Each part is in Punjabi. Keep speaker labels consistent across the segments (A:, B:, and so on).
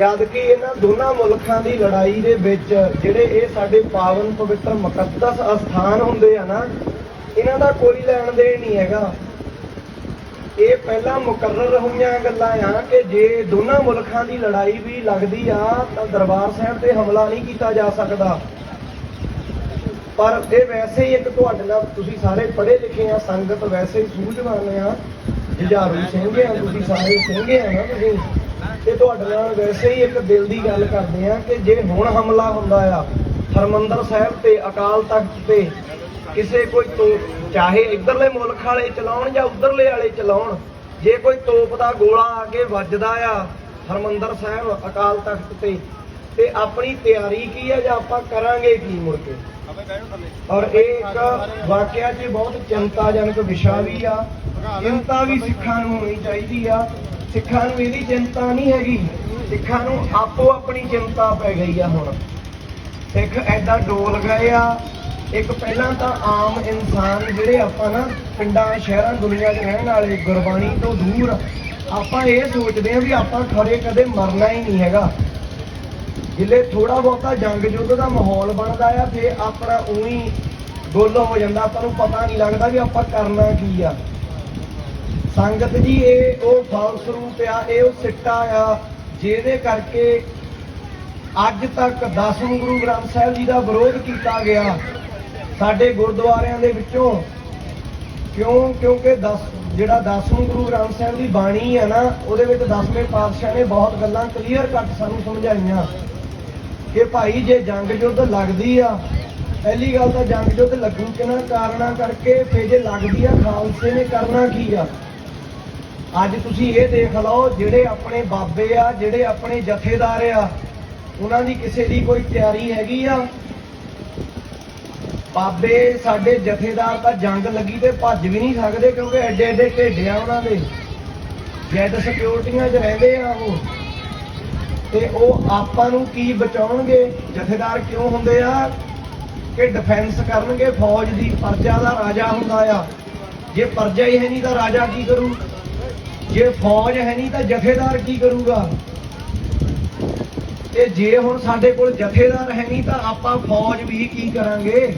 A: ਜਦ ਕਿ ਇਹਨਾਂ ਦੋਨਾਂ ਮੁਲਕਾਂ ਦੀ ਲੜਾਈ ਦੇ ਵਿੱਚ ਜਿਹੜੇ ਇਹ ਸਾਡੇ ਪਾਵਨ ਪਵਿੱਤਰ ਮੁਕੱਦਸ ਅਸਥਾਨ ਹੁੰਦੇ ਆ ਨਾ ਇਹਨਾਂ ਦਾ ਕੋਈ ਲੈਣ ਦੇਣ ਨਹੀਂ ਹੈਗਾ। ਇਹ ਪਹਿਲਾਂ ਮੁਕਰਰ ਹੋਈਆਂ ਗੱਲਾਂ ਆ ਕਿ ਜੇ ਦੋਨਾਂ ਮੁਲਕਾਂ ਦੀ ਲੜਾਈ ਵੀ ਲੱਗਦੀ ਆ ਤਾਂ ਦਰਬਾਰ ਸਾਹਿਬ ਤੇ ਹਮਲਾ ਨਹੀਂ ਕੀਤਾ ਜਾ ਸਕਦਾ। ਪਰ ਇਹ ਵੈਸੇ ਹੀ ਇੱਕ ਤੁਹਾਡੇ ਨਾਲ ਤੁਸੀਂ ਸਾਰੇ ਪੜ੍ਹੇ ਲਿਖੇ ਆ ਸੰਗਤ ਵੈਸੇ ਹੀ ਸੂਝਵਾਨ ਆ। ਜੁਝਾਰੂ ਸਿੰਘ ਆ ਤੁਸੀਂ ਸਾਰੇ ਸਿੰਘ ਆ ਨਾ ਤੁਸੀਂ। ਤੇ ਤੁਹਾਡੇ ਨਾਲ ਵੈਸੇ ਹੀ ਇੱਕ ਦਿਲ ਦੀ ਗੱਲ ਕਰਦੇ ਆ ਕਿ ਜੇ ਹੁਣ ਹਮਲਾ ਹੁੰਦਾ ਆ, ਹਰਮੰਦਰ ਸਾਹਿਬ ਤੇ ਅਕਾਲ ਤਖਤ ਤੇ ਕਿਸੇ ਕੋਈ ਤੋਂ, ਚਾਹੇ ਇੱਧਰਲੇ ਮੁਲਕ ਵਾਲੇ ਚਲਾਉਣ ਜਾਂ ਉੱਧਰਲੇ ਵਾਲੇ ਚਲਾਉਣ, ਜੇ ਕੋਈ ਤੋਪ ਦਾ ਗੋਲਾ ਆ ਕੇ ਵੱਜਦਾ ਆ ਹਰਮੰਦਰ ਸਾਹਿਬ ਅਕਾਲ ਤਖਤ ਤੇ ਤੇ ਆਪਣੀ ਤਿਆਰੀ ਕੀ ਹੈ ਜਾਂ ਆਪਾਂ ਕਰਾਂਗੇ ਕੀ ਮੁੜ ਕੇ? ਔਰ ਇਹ ਇੱਕ ਵਾਕਿਆ 'ਚ ਬਹੁਤ ਚਿੰਤਾਜਨਕ ਵਿਸ਼ਾ ਵੀ ਆ। ਚਿੰਤਾ ਵੀ ਸਿੱਖਾਂ ਨੂੰ ਹੋਣੀ ਚਾਹੀਦੀ ਆ। ਸਿੱਖਾਂ ਨੂੰ ਇਹਦੀ ਚਿੰਤਾ ਨਹੀਂ ਹੈਗੀ। ਸਿੱਖਾਂ ਨੂੰ ਆਪੋ ਆਪਣੀ ਚਿੰਤਾ ਪੈ ਗਈ ਆ ਹੁਣ। ਸਿੱਖ ਐਡਾ ਡੋਲ ਗਏ ਆ। ਇੱਕ ਪਹਿਲਾਂ ਤਾਂ ਆਮ ਇਨਸਾਨ ਜਿਹੜੇ ਆਪਾਂ ਨਾ ਪਿੰਡਾਂ, ਸ਼ਹਿਰਾਂ, ਦੁਨੀਆ 'ਚ ਰਹਿਣ ਵਾਲੇ ਗੁਰਬਾਣੀ ਤੋਂ ਦੂਰ, ਆਪਾਂ ਇਹ ਸੋਚਦੇ ਆ ਵੀ ਆਪਾਂ ਖਰੇ ਕਦੇ ਮਰਨਾ ਹੀ ਨਹੀਂ ਹੈਗਾ। ਜਿੱਲੇ ਥੋੜਾ ਬਹੁਤਾ ਜੰਗ ਯੁੱਧ ਦਾ ਮਾਹੌਲ ਬਣਦਾ ਆ ਫੇ ਆਪਣਾ ਉਹੀ ਗੋਲੋ ਹੋ ਜਾਂਦਾ। ਆਪਾਂ ਨੂੰ ਪਤਾ ਨਹੀਂ ਲੱਗਦਾ ਵੀ ਆਪਾਂ ਕਰਨਾ ਕੀ ਆ। ਸੰਗਤ ਜੀ, ਇਹ ਉਹ ਫਲ ਸਰੂਪ ਆ, ਇਹ ਉਹ ਸਿੱਟਾ ਆ, ਜਿਹਦੇ ਕਰਕੇ ਅੱਜ ਤੱਕ ਦਸਵੇਂ ਗੁਰੂ ਗ੍ਰੰਥ ਸਾਹਿਬ ਜੀ ਦਾ ਵਿਰੋਧ ਕੀਤਾ ਗਿਆ ਸਾਡੇ ਗੁਰਦੁਆਰਿਆਂ ਦੇ ਵਿੱਚੋਂ। ਕਿਉਂ? ਕਿਉਂਕਿ 10 ਜਿਹੜਾ ਦਸਵੇਂ ਗੁਰੂ ਗ੍ਰੰਥ ਸਾਹਿਬ ਦੀ ਬਾਣੀ ਹੈ ਨਾ, ਉਹਦੇ ਵਿੱਚ ਦਸਵੇਂ ਪਾਤਸ਼ਾਹ ਨੇ ਬਹੁਤ ਗੱਲਾਂ ਕਲੀਅਰ ਕੱਟ ਸਾਨੂੰ ਸਮਝਾਈਆਂ। ਕਿ ਭਾਈ ਜੇ ਜੰਗ ਯੁੱਧ ਲੱਗਦੀ ਆ, ਪਹਿਲੀ ਗੱਲ ਤਾਂ ਜੰਗ ਯੁੱਧ ਲੱਗੂ ਕਿਹਨਾਂ ਕਾਰਨਾਂ ਕਰਕੇ ਫੇ ਜੇ ਲੱਗਦੀ ਆ ਖਾਲਸੇ ਨੇ ਕਰਨਾ ਕੀ ਆ? ਅੱਜ ਤੁਸੀਂ ਇਹ ਦੇਖ ਲਓ, ਜਿਹੜੇ ਆਪਣੇ ਬਾਬੇ ਆ, ਜਿਹੜੇ ਆਪਣੇ ਜਥੇਦਾਰ ਆ, ਉਹਨਾਂ ਦੀ ਕਿਸੇ ਦੀ ਕੋਈ ਤਿਆਰੀ ਹੈਗੀ ਆ? ਬਾਬੇ, ਸਾਡੇ ਜਥੇਦਾਰ ਤਾਂ ਜੰਗ ਲੱਗੀ ਤੇ ਭੱਜ ਵੀ ਨਹੀਂ ਸਕਦੇ ਕਿਉਂਕਿ ਐਡੇ ਐਡੇ ਢੇਡੇ ਆ ਉਹਨਾਂ ਦੇ। ਜੈਦ ਸਿਕਿਉਰਟੀਆਂ 'ਚ ਰਹਿੰਦੇ ਆ ਉਹ। ਤੇ ਉਹ ਆਪਾਂ ਨੂੰ ਕੀ ਬਚਾਉਣਗੇ? ਜਥੇਦਾਰ ਕਿਉਂ ਹੁੰਦੇ ਆ? ਕਿ ਡਿਫੈਂਸ ਕਰਨਗੇ? ਫੌਜ ਦੀ ਪਰਜਾ ਦਾ ਰਾਜਾ ਹੁੰਦਾ ਆ। ਜੇ ਪਰਜਾ ਹੀ ਹੈ ਨਹੀਂ ਤਾਂ ਰਾਜਾ ਕੀ ਕਰੂ? ਜੇ ਫੌਜ ਹੈ ਨਹੀਂ ਤਾਂ ਜਥੇਦਾਰ ਕੀ ਕਰੂਗਾ? ਤੇ ਜੇ ਹੁਣ ਸਾਡੇ ਕੋਲ ਜਥੇਦਾਰ ਹੈ ਨਹੀਂ ਤਾਂ ਆਪਾਂ ਫੌਜ ਵੀ ਕੀ ਕਰਾਂਗੇ?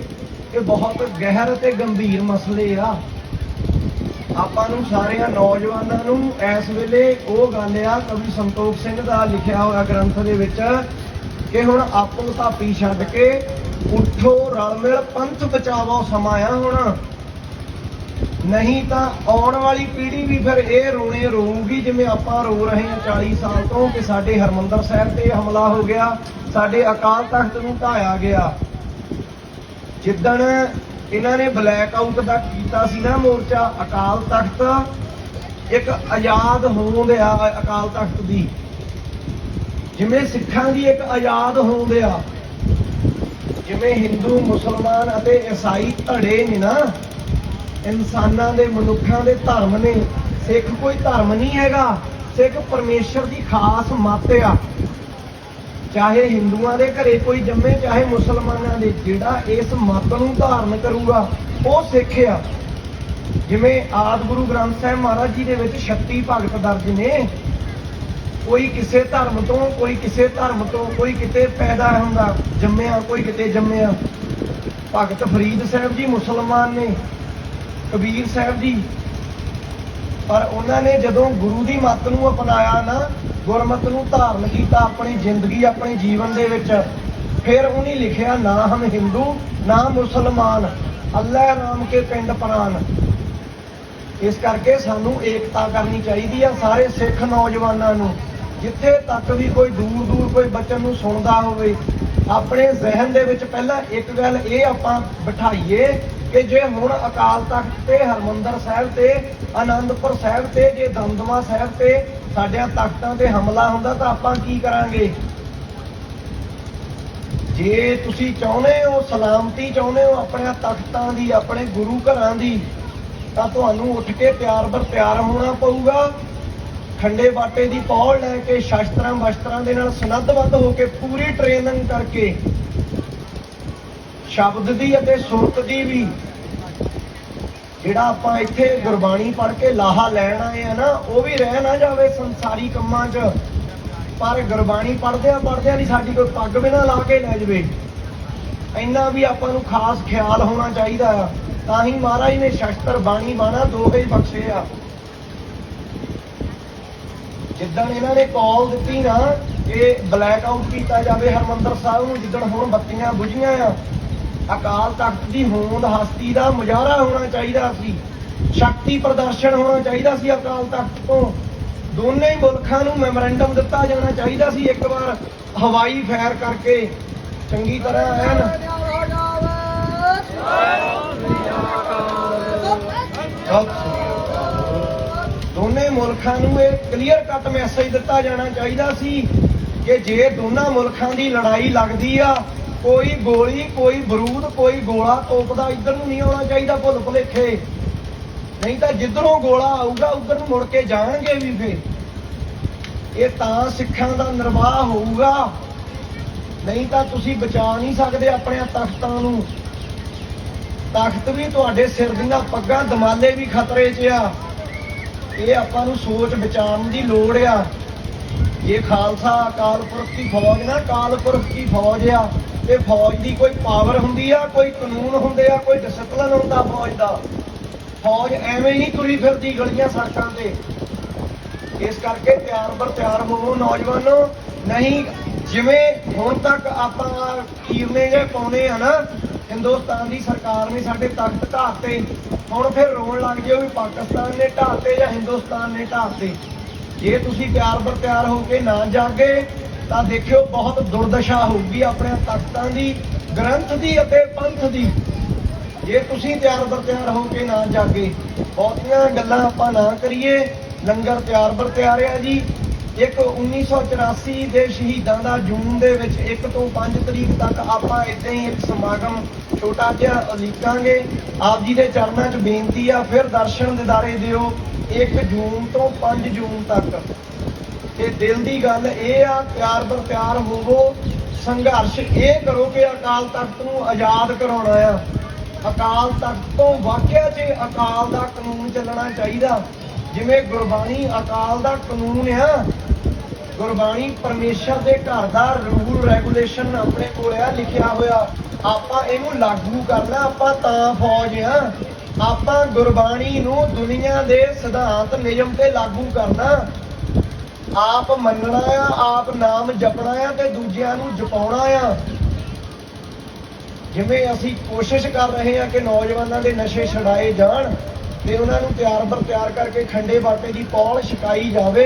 A: ਇਹ ਬਹੁਤ ਗਹਿਰ ਤੇ ਗੰਭੀਰ ਮਸਲੇ ਆ। ਆਪਾਂ ਨੂੰ ਸਾਰਿਆਂ ਨੌਜਵਾਨਾਂ ਨੂੰ ਇਸ ਵੇਲੇ ਉਹ ਗੱਲ ਆ, ਕਵੀ ਸੰਤੋਖ ਸਿੰਘ ਦਾ ਲਿਖਿਆ ਹੋਇਆ ਗ੍ਰੰਥ ਦੇ ਵਿੱਚ ਕਿ ਹੁਣ ਆਪੋ ਧਾਪੀ ਛੱਡ ਕੇ ਉੱਠੋ, ਰਲ ਮਿਲ, ਪੰਥ ਬਚਾਵੋ, ਸਮਾਂ ਆ ਹੁਣ। ਨਹੀਂ ਤਾਂ ਆਉਣ ਵਾਲੀ ਪੀੜ੍ਹੀ ਵੀ ਫਿਰ ਇਹ ਰੋਣੇ ਰੋਊਗੀ, ਜਿਵੇਂ ਆਪਾਂ ਰੋ ਰਹੇ ਹਾਂ 40 ਸਾਲ ਤੋਂ ਕਿ ਸਾਡੇ ਹਰਮੰਦਰ ਸਾਹਿਬ ਤੇ ਹਮਲਾ ਹੋ ਗਿਆ, ਸਾਡੇ ਅਕਾਲ ਤਖਤ ਨੂੰ ਢਾਇਆ ਗਿਆ। ਜਿੱਦਣ ਇਹਨਾਂ ਨੇ ਬਲੈਕ ਆਊਟ ਦਾ ਕੀਤਾ ਸੀ ਨਾ ਮੋਰਚਾ ਅਕਾਲ ਤਖਤ। ਇੱਕ ਆਜ਼ਾਦ ਹੋਂਦ ਆ ਅਕਾਲ ਤਖਤ ਦੀ। ਜਿਵੇਂ ਸਿੱਖਾਂ ਦੀ ਇੱਕ ਆਜ਼ਾਦ ਹੋਂਦ ਆ, ਜਿਵੇਂ ਹਿੰਦੂ, ਮੁਸਲਮਾਨ ਅਤੇ ਈਸਾਈ ਧੜੇ ਨੇ ਨਾ, ਇਨਸਾਨਾਂ ਦੇ, ਮਨੁੱਖਾਂ ਦੇ ਧਰਮ ਨੇ। ਸਿੱਖ ਕੋਈ ਧਰਮ ਨਹੀਂ ਹੈਗਾ, ਸਿੱਖ ਪਰਮੇਸ਼ਰ ਦੀ ਖਾਸ ਮੱਤ ਆ। ਚਾਹੇ ਹਿੰਦੂਆਂ ਦੇ ਘਰੇ ਕੋਈ ਜੰਮੇ, ਚਾਹੇ ਮੁਸਲਮਾਨਾਂ ਦੇ, ਜਿਹੜਾ ਇਸ ਮਤ ਨੂੰ ਧਾਰਨ ਕਰੂਗਾ, ਉਹ ਸਿੱਖ ਆ। ਜਿਵੇਂ ਆਦ ਗੁਰੂ ਗ੍ਰੰਥ ਸਾਹਿਬ ਮਹਾਰਾਜ ਜੀ ਦੇ ਵਿੱਚ 36 ਭਗਤ ਦਰਜ ਨੇ, ਕੋਈ ਕਿਸੇ ਧਰਮ ਤੋਂ, ਕੋਈ ਕਿਸੇ ਧਰਮ ਤੋਂ, ਕੋਈ ਕਿਤੇ ਪੈਦਾ ਹੁੰਦਾ, ਜੰਮਿਆ, ਕੋਈ ਕਿਤੇ ਜੰਮਿਆ। ਭਗਤ ਫਰੀਦ ਸਾਹਿਬ ਜੀ ਮੁਸਲਮਾਨ ਨੇ, ਕਬੀਰ ਸਾਹਿਬ ਜੀ। ਪਰ ਉਹਨਾਂ ਨੇ ਜਦੋਂ ਗੁਰੂ ਦੀ ਮੱਤ ਨੂੰ ਅਪਣਾਇਆ ਨਾ ਗੁਰਮਤ ਨੂੰ ਧਾਰਨ ਕੀਤਾ ਆਪਣੀ ਜ਼ਿੰਦਗੀ, ਆਪਣੇ ਜੀਵਨ ਦੇ ਵਿੱਚ। ਫਿਰ ਉਹਨੇ ਲਿਖਿਆ, ਨਾ ਹਮ ਹਿੰਦੂ, ਨਾ ਮੁਸਲਮਾਨ ਅੱਲਾਹ ਨਾਮ ਕੇ ਪਿੰਡ ਪ੍ਰਾਨ। ਇਸ ਕਰਕੇ ਸਾਨੂੰ ਏਕਤਾ ਕਰਨੀ ਚਾਹੀਦੀ ਆ ਸਾਰੇ ਸਿੱਖ ਨੌਜਵਾਨਾਂ ਨੂੰ। ਜਿੱਥੇ ਤੱਕ ਵੀ ਕੋਈ ਦੂਰ ਦੂਰ ਕੋਈ ਬੱਚਨ ਨੂੰ ਸੁਣਦਾ ਹੋਵੇ ਆਪਣੇ ਜ਼ਿਹਨ ਦੇ ਵਿੱਚ ਪਹਿਲਾਂ ਇੱਕ ਗੱਲ ਇਹ ਆਪਾਂ ਬਿਠਾਈਏ ਕਿ ਜੇ ਹੁਣ ਅਕਾਲ ਤਖਤ ਤੇ ਹਰਮੰਦਰ ਸਾਹਿਬ ਤੇ ਆਨੰਦਪੁਰ ਸਾਹਿਬ ਤੇ, ਜੇ ਦਮਦਮਾ ਸਾਹਿਬ ਤੇ ਸਾਡਿਆਂ ਤਖਤਾਂ ਤੇ ਹਮਲਾ ਹੁੰਦਾ ਤਾਂ ਆਪਾਂ ਕੀ ਕਰਾਂਗੇ? ਜੇ ਤੁਸੀਂ ਚਾਹੁੰਦੇ ਹੋ, ਸਲਾਮਤੀ ਚਾਹੁੰਦੇ ਹੋ ਆਪਣੇ ਤਖਤਾਂ ਦੀ, ਆਪਣੇ ਗੁਰੂ ਘਰਾਂ ਦੀ, ਤਾਂ ਤੁਹਾਨੂੰ ਉੱਠ ਕੇ ਤਿਆਰ ਬਰ ਤਿਆਰ ਹੋਣਾ ਪਊਗਾ। ਖੰਡੇ ਬਾਟੇ ਦੀ ਪੌੜ ਲੈ ਕੇ ਸ਼ਸਤਰਾਂ ਵਸਤਰਾਂ ਦੇ ਨਾਲ ਸਨੱਧਬੱਧ ਹੋ ਕੇ ਪੂਰੀ ਟ੍ਰੇਨਿੰਗ ਕਰਕੇ ਸ਼ਬਦ ਦੀ ਅਤੇ ਸੁਰਤ ਦੀ ਵੀ ਜਿਹੜਾ ਆਪਾਂ ਇੱਥੇ ਗੁਰਬਾਣੀ ਪੜ੍ਹ ਕੇ ਲਾਹਾ ਲੈਣ ਆਏ ਆ ਨਾ, ਉਹ ਵੀ ਰਹਿ ਨਾ ਜਾਵੇ ਸੰਸਾਰੀ ਕੰਮਾਂ 'ਚ। ਪਰ ਗੁਰਬਾਣੀ ਪੜ੍ਹਦਿਆਂ ਪੜ੍ਹਦਿਆਂ ਨਹੀਂ ਸਾਡੀ ਕੋਈ ਪੱਗ ਵੀ ਨਾ ਲਾ ਕੇ ਲੈ ਜਵੇ। ਇੰਨਾ ਵੀ ਆਪਾਂ ਨੂੰ ਖਾਸ ਖਿਆਲ ਹੋਣਾ ਚਾਹੀਦਾ ਆ। ਤਾਂ ਹੀ ਮਹਾਰਾਜ ਨੇ ਸ਼ਸਤਰ ਬਾਣੀ ਬਾਣਾ ਦੋ ਹੀ ਬਖਸ਼ੇ ਆ। ਜਿੱਦਣ ਇਹਨਾਂ ਨੇ ਕਾਲ ਦਿੱਤੀ ਨਾ ਕਿ ਬਲੈਕ ਆਊਟ ਕੀਤਾ ਜਾਵੇ ਹਰਮੰਦਰ ਸਾਹਿਬ ਨੂੰ ਜਿੱਦਣ ਹੁਣ ਬੱਤੀਆਂ ਬੁਝੀਆਂ ਆ ਅਕਾਲ ਤਖਤ ਦੀ ਹੋਂਦ ਹਸਤੀ ਦਾ ਮੁਜ਼ਾਹਰਾ ਹੋਣਾ ਚਾਹੀਦਾ ਸੀ ਸ਼ਕਤੀ ਪ੍ਰਦਰਸ਼ਨ ਹੋਣਾ ਚਾਹੀਦਾ ਸੀ ਅਕਾਲ ਤਖਤ ਤੋਂ। ਦੋਨੇ ਹੀ ਮੁਲਕਾਂ ਨੂੰ ਮੈਮੋਰੈਂਡਮ ਦਿੱਤਾ ਜਾਣਾ ਚਾਹੀਦਾ ਸੀ ਇੱਕ ਵਾਰ ਹਵਾਈ ਫਾਇਰ ਕਰਕੇ। ਚੰਗੀ ਤਰ੍ਹਾਂ ਐਨ। ਦੋਨੇ ਮੁਲਕਾਂ ਨੂੰ ਇਹ ਕਲੀਅਰ ਕੱਟ ਮੈਸੇਜ ਦਿੱਤਾ ਜਾਣਾ ਚਾਹੀਦਾ ਸੀ ਕਿ ਜੇ ਦੋਨਾਂ ਮੁਲਕਾਂ ਦੀ ਲੜਾਈ ਲੱਗਦੀ ਆ, ਕੋਈ ਗੋਲੀ, ਕੋਈ ਬਰੂਦ, ਕੋਈ ਗੋਲਾ ਤੋਪਦਾ ਇੱਧਰ ਨੂੰ ਨਹੀਂ ਆਉਣਾ ਚਾਹੀਦਾ ਭੁੱਲ ਭੁਲੇਖੇ। ਨਹੀਂ ਤਾਂ ਜਿੱਧਰੋਂ ਗੋਲਾ ਆਊਗਾ, ਉੱਧਰ ਨੂੰ ਮੁੜ ਕੇ ਜਾਣਗੇ ਵੀ ਫੇਰ। ਇਹ ਤਾਂ ਸਿੱਖਾਂ ਦਾ ਨਿਰਵਾਹ ਹੋਊਗਾ। ਨਹੀਂ ਤਾਂ ਤੁਸੀਂ ਬਚਾ ਨਹੀਂ ਸਕਦੇ ਆਪਣੇ ਤਖਤਾਂ ਨੂੰ। ਤਖਤ ਵੀ ਤੁਹਾਡੇ ਸਿਰ ਦੀਆਂ ਪੱਗਾਂ, ਦਮਾਲੇ ਵੀ ਖਤਰੇ 'ਚ ਆ। ਇਹ ਆਪਾਂ ਨੂੰ ਸੋਚ ਬਚਾਉਣ ਦੀ ਲੋੜ ਆ। ਇਹ ਖਾਲਸਾ ਅਕਾਲ ਪੁਰਖ ਦੀ ਫੌਜ ਨਾ, ਅਕਾਲ ਪੁਰਖ ਦੀ ਫੌਜ ਆ। ਇਹ ਫੌਜ ਦੀ ਕੋਈ ਪਾਵਰ ਹੁੰਦੀ ਆ, ਕੋਈ ਕਾਨੂੰਨ ਹੁੰਦੇ ਆ, ਕੋਈ ਡਿਸਪਲਨ ਹੁੰਦਾ ਫੌਜ ਦਾ। ਫੌਜ ਐਵੇਂ ਹੀ ਤੁਰੀ ਫਿਰਦੀ ਗਲੀਆਂ ਸੜਕਾਂ ਤੇ। ਇਸ ਕਰਕੇ ਤਿਆਰ ਬਰ ਤਿਆਰ ਹੋਵੋ ਨੌਜਵਾਨੋ। ਨਹੀਂ, ਜਿਵੇਂ ਹੁਣ ਤੱਕ ਆਪਾਂ ਕੀਰਨੇ ਜੇ ਪਾਉਨੇ ਆ ਨਾ ਹਿੰਦੁਸਤਾਨ ਦੀ ਸਰਕਾਰ ਨੇ ਸਾਡੇ ਤਖਤ ਢਾਹਤੇ ਹੁਣ ਫਿਰ ਰੋਣ ਲੱਗ ਜਿਓ ਵੀ ਪਾਕਿਸਤਾਨ ਨੇ ਢਾਹਤੇ ਜਾਂ ਹਿੰਦੁਸਤਾਨ ਨੇ ਢਾਹਤੇ ਜੇ ਤੁਸੀਂ ਪਿਆਰ ਬਰ ਤਿਆਰ ਹੋ ਕੇ ਨਾ ਜਾਗੇ, ਤਾਂ ਦੇਖਿਓ ਬਹੁਤ ਦੁਰਦਸ਼ਾ ਹੋਊਗੀ ਆਪਣੇ ਤਖਤਾਂ ਦੀ, ਗ੍ਰੰਥ ਦੀ ਅਤੇ ਪੰਥ ਦੀ। ਜੇ ਤੁਸੀਂ ਪਿਆਰ ਬਰ ਤਿਆਰ ਹੋ ਕੇ ਨਾ ਜਾਗੇ, ਬਹੁਤੀਆਂ ਗੱਲਾਂ ਆਪਾਂ ਨਾ ਕਰੀਏ। ਲੰਗਰ ਪਿਆਰ ਬਰ ਤਿਆਰ ਆ ਜੀ ਇੱਕ 1984 ਦੇ ਸ਼ਹੀਦਾਂ ਦਾ ਜੂਨ ਦੇ ਵਿੱਚ 1 ਤੋਂ 5 ਤਰੀਕ ਤੱਕ ਆਪਾਂ ਇਦਾਂ ਹੀ ਇੱਕ ਸਮਾਗਮ ਛੋਟਾ ਜਿਹਾ ਉਲੀਕਾਂਗੇ। ਆਪ ਜੀ ਦੇ ਚਰਨਾਂ 'ਚ ਬੇਨਤੀ ਆ, ਫਿਰ ਦਰਸ਼ਨ ਦਿਦਾਰੇ ਦਿਓ 1 ਜੂਨ ਤੋਂ 5 ਜੂਨ ਤੱਕ। ਤੇ ਦਿਲ ਦੀ ਗੱਲ ਇਹ ਆ, ਪਿਆਰ ਬਰ ਪਿਆਰ ਹੋਵੋ, ਸੰਘਰਸ਼ ਇਹ ਕਰੋ ਕਿ ਅਕਾਲ ਤਖਤ ਨੂੰ ਆਜ਼ਾਦ ਕਰਾਉਣਾ ਆ। ਅਕਾਲ ਤਖਤ ਤੋਂ ਵਾਕਿਆ ਜੇ ਅਕਾਲ ਦਾ ਕਾਨੂੰਨ ਚੱਲਣਾ ਚਾਹੀਦਾ, ਜਿਵੇਂ ਗੁਰਬਾਣੀ ਅਕਾਲ ਦਾ ਕਾਨੂੰਨ ਆ ਗੁਰਬਾਣੀ ਪਰਮੇਸ਼ਰ ਦੇ ਘਰ ਦਾ ਰੂਲ ਰੈਗੂਲੇਸ਼ਨ ਆਪਣੇ ਕੋਲ ਆ, ਲਿਖਿਆ ਹੋਇਆ। ਆਪਾਂ ਇਹਨੂੰ ਲਾਗੂ ਕਰਨਾ, ਆਪਾਂ ਤਾਂ ਫੌਜ ਆ। ਆਪਾਂ ਗੁਰਬਾਣੀ ਨੂੰ ਦੁਨੀਆ ਦੇ ਸਿਧਾਂਤ, ਨਿਯਮ ਤੇ ਲਾਗੂ ਕਰਨਾ। ਆਪ ਮੰਨਣਾ ਆ, ਆਪ ਨਾਮ ਜਪਣਾ ਆ ਤੇ ਦੂਜਿਆਂ ਨੂੰ ਜਪਾਉਣਾ ਆ। ਜਿਵੇਂ ਅਸੀਂ ਕੋਸ਼ਿਸ਼ ਕਰ ਰਹੇ ਹਾਂ ਕਿ ਨੌਜਵਾਨਾਂ ਦੇ ਨਸ਼ੇ ਛਡਾਏ ਜਾਣ ਤੇ ਉਹਨਾਂ ਨੂੰ ਤਿਆਰ ਬਰ ਤਿਆਰ ਕਰਕੇ ਖੰਡੇ ਬਾਟੇ ਦੀ ਪੌਲ ਛਕਾਈ ਜਾਵੇ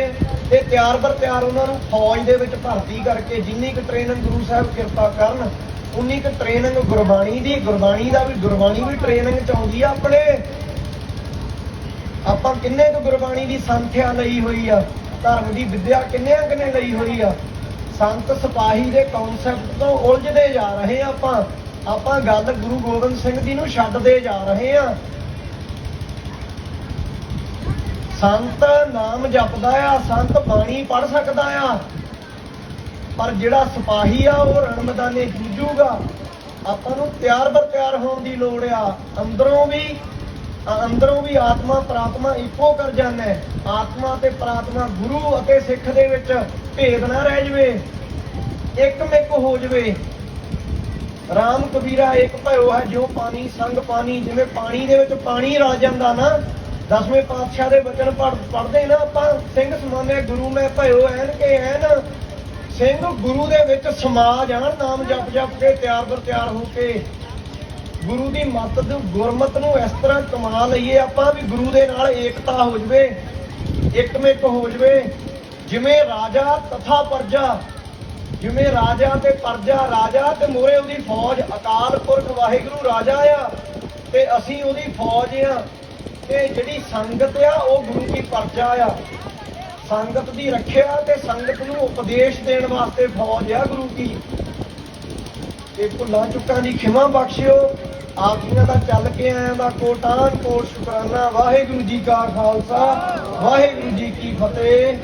A: ਤੇ ਤਿਆਰ ਬਰ ਤਿਆਰ ਉਹਨਾਂ ਨੂੰ ਫੌਜ ਦੇ ਵਿੱਚ ਭਰਤੀ ਕਰਕੇ ਜਿੰਨੀ ਕੁ ਟ੍ਰੇਨਿੰਗ ਗੁਰੂ ਸਾਹਿਬ ਕਿਰਪਾ ਕਰਨ, ਉਨੀ ਕੁ ਟ੍ਰੇਨਿੰਗ ਗੁਰਬਾਣੀ ਦੀ, ਗੁਰਬਾਣੀ ਦਾ ਵੀ, ਗੁਰਬਾਣੀ ਵੀ ਟ੍ਰੇਨਿੰਗ ਚ ਆਉਂਦੀ ਆ ਆਪਣੇ। ਆਪਾਂ ਕਿੰਨੇ ਕੁ ਗੁਰਬਾਣੀ ਦੀ ਸੰਥਿਆ ਲਈ ਹੋਈ ਆ? ਧਰਮ ਦੀ ਵਿਦਿਆ ਕਿੰਨਿਆਂ ਕਿੰਨੇ ਲਈ ਹੋਈ ਆ? ਸੰਤ ਸਿਪਾਹੀ ਦੇ ਕਨਸੈਪਟ ਤੋਂ ਉਲਝਦੇ ਜਾ ਰਹੇ ਆ ਆਪਾਂ। ਆਪਾਂ ਗੱਲ ਗੁਰੂ ਗੋਬਿੰਦ ਸਿੰਘ ਜੀ ਨੂੰ ਛੱਡਦੇ ਜਾ ਰਹੇ ਆ। ਸੰਤ ਨਾਮ ਜਪਦਾ ਆ, ਸੰਤ ਬਾਣੀ ਪੜ ਸਕਦਾ ਆ। ਪਰ ਜਿਹੜਾ ਸਿਪਾਹੀ ਆ, ਉਹ ਰਣ ਮੈਦਾਨੇ ਜੂਝੂਗਾ। ਆਪਾਂ ਨੂੰ ਤਿਆਰ ਬਰ ਤਿਆਰ ਹੋਣ ਦੀ ਲੋੜ ਆ। ਅੰਦਰੋਂ ਵੀ ਅੰਦਰੋਂ ਵੀ ਆਤਮਾ ਪ੍ਰਾਤਮਾ ਇੱਕੋ ਕਰ ਜਾਂਦਾ ਆਤਮਾ ਤੇ ਪ੍ਰਾਤਮਾ ਗੁਰੂ ਅਤੇ ਸਿੱਖ ਦੇ ਵਿੱਚ ਭੇਦ ਨਾ ਰਹਿ ਜਵੇ। ਇੱਕ ਮਿੱਕ ਹੋ ਜਵੇ। ਰਾਮ ਕਬੀਰਾ ਇੱਕ ਭਇਓ ਹੈ, ਜੋ ਪਾਣੀ ਸੰਗ ਪਾਣੀ, ਜਿਵੇਂ ਪਾਣੀ ਦੇ ਵਿੱਚ ਪਾਣੀ ਰਲ ਜਾਂਦਾ ਨਾ ਦਸਵੇਂ ਪਾਤਸ਼ਾਹ ਦੇ ਬਚਨ ਪੜ੍ਹ ਪੜ੍ਹਦੇ ਨਾ ਆਪਾਂ ਸਿੰਘ ਸਮਾਨੇ ਗੁਰੂ ਮੈਂ ਭਇਓ ਐਨ ਕੇ ਐਨ। ਸਿੰਘ ਗੁਰੂ ਦੇ ਵਿੱਚ ਸਮਾ ਜਾਣ ਨਾਮ ਜਪ ਜਪ ਕੇ ਤਿਆਰ ਬਰ ਤਿਆਰ ਹੋ ਕੇ। ਗੁਰੂ ਦੀ ਮੱਤ ਨੂੰ ਗੁਰਮਤ ਨੂੰ ਇਸ ਤਰ੍ਹਾਂ ਕਮਾ ਲਈਏ ਆਪਾਂ ਵੀ ਗੁਰੂ ਦੇ ਨਾਲ ਏਕਤਾ ਹੋ ਜਵੇ, ਇੱਕਮਿਕ ਹੋ ਜਵੇ। ਜਿਵੇਂ ਰਾਜਾ ਤਥਾ ਪਰਜਾ, ਜਿਵੇਂ ਰਾਜਾ ਤੇ ਪਰਜਾ, ਰਾਜਾ ਤੇ ਮੋਰੇ ਉਹਦੀ ਫੌਜ, ਅਕਾਲ ਪੁਰਖ ਵਾਹਿਗੁਰੂ ਰਾਜਾ ਆ, ਤੇ ਅਸੀਂ ਉਹਦੀ ਫੌਜ ਆ। ਤੇ ਜਿਹੜੀ ਸੰਗਤ ਆ, ਉਹ ਗੁਰੂ ਦੀ ਪਰਜਾ ਆ। ਸੰਗਤ ਦੀ ਰੱਖਿਆ ਤੇ ਸੰਗਤ ਨੂੰ ਉਪਦੇਸ਼ ਦੇਣ ਵਾਸਤੇ ਫੌਜ ਆ ਗੁਰੂ ਦੀ ਤੇ ਭੁੱਲਾਂ ਚੁੱਕਾਂ ਦੀ ਖਿਮਾ ਬਖਸ਼ਿਓ। ਆਪ ਜੀਆਂ ਦਾ ਚੱਲ ਕੇ ਆਇਆਂ ਦਾ ਕੋਟਾਨ ਕੋਟ ਸ਼ੁਕਰਾਨਾ। ਵਾਹਿਗੁਰੂ ਜੀ ਕਾ ਖਾਲਸਾ, ਵਾਹਿਗੁਰੂ ਜੀ ਕੀ ਫਤਿਹ।